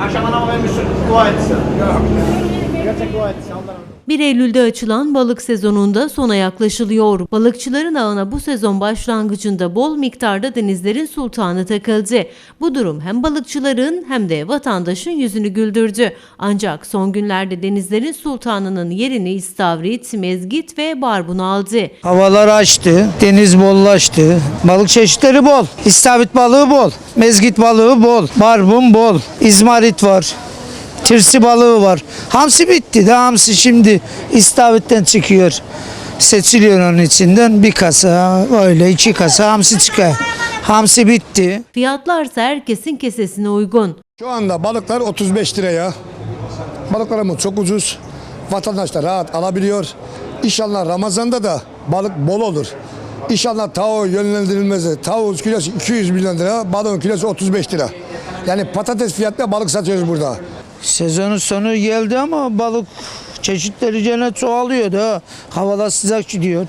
Akşam anama vermiş dua etsin. Gerçek dua etsin. Allah razı olsun. 1 Eylül'de açılan balık sezonunda sona yaklaşılıyor. Balıkçıların ağına bu sezon başlangıcında bol miktarda denizlerin sultanı takıldı. Bu durum hem balıkçıların hem de vatandaşın yüzünü güldürdü. Ancak son günlerde denizlerin sultanının yerini istavrit, mezgit ve barbun aldı. Havalar açtı, deniz bollaştı, balık çeşitleri bol. İstavrit balığı bol, mezgit balığı bol, barbun bol, izmarit var. Tirsi balığı var. Hamsi bitti de hamsi şimdi istavitten çıkıyor. Seçiliyor onun içinden bir kasa öyle iki kasa hamsi çıkıyor. Hamsi bitti. Fiyatlar ise herkesin kesesine uygun. Şu anda balıklar 35 liraya. Balıklarımız çok ucuz. Vatandaşlar rahat alabiliyor. İnşallah Ramazan'da da balık bol olur. İnşallah tavuğu yönlendirilmez. Tavuğun kilosu 200 milyon lira, balığın kilosu 35 lira. Yani patates fiyatla balık satıyoruz burada. Sezonun sonu geldi ama balık çeşitleri gene çoğalıyor da havalar sıcak gidiyor.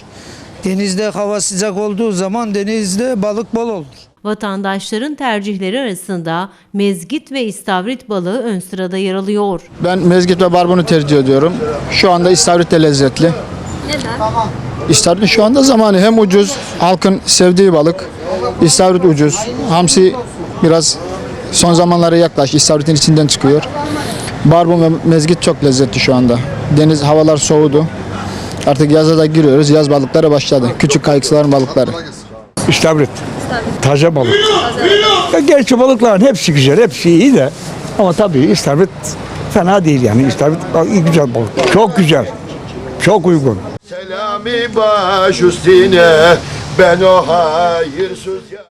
Denizde hava sıcak olduğu zaman denizde balık bol olur. Vatandaşların tercihleri arasında mezgit ve istavrit balığı ön sırada yer alıyor. Ben mezgit ve barbunu tercih ediyorum. Şu anda istavrit de lezzetli. Neden? İstavrit şu anda zamanı hem ucuz, halkın sevdiği balık. İstavrit ucuz. Hamsi biraz son zamanlara yaklaş. İstavritin içinden çıkıyor. Barbun ve mezgit çok lezzetli şu anda. Deniz havalar soğudu. Artık yaza da giriyoruz. Yaz balıkları başladı. Küçük kayıkçıların balıkları. İstavrit. Taze balık. Ya gerçi balıkların hepsi güzel, hepsi iyi de. Ama tabii istavrit fena değil yani. İstavrit iyi güzel balık. Çok güzel. Çok uygun. Selami baş üstüne ben o hayırsız ya-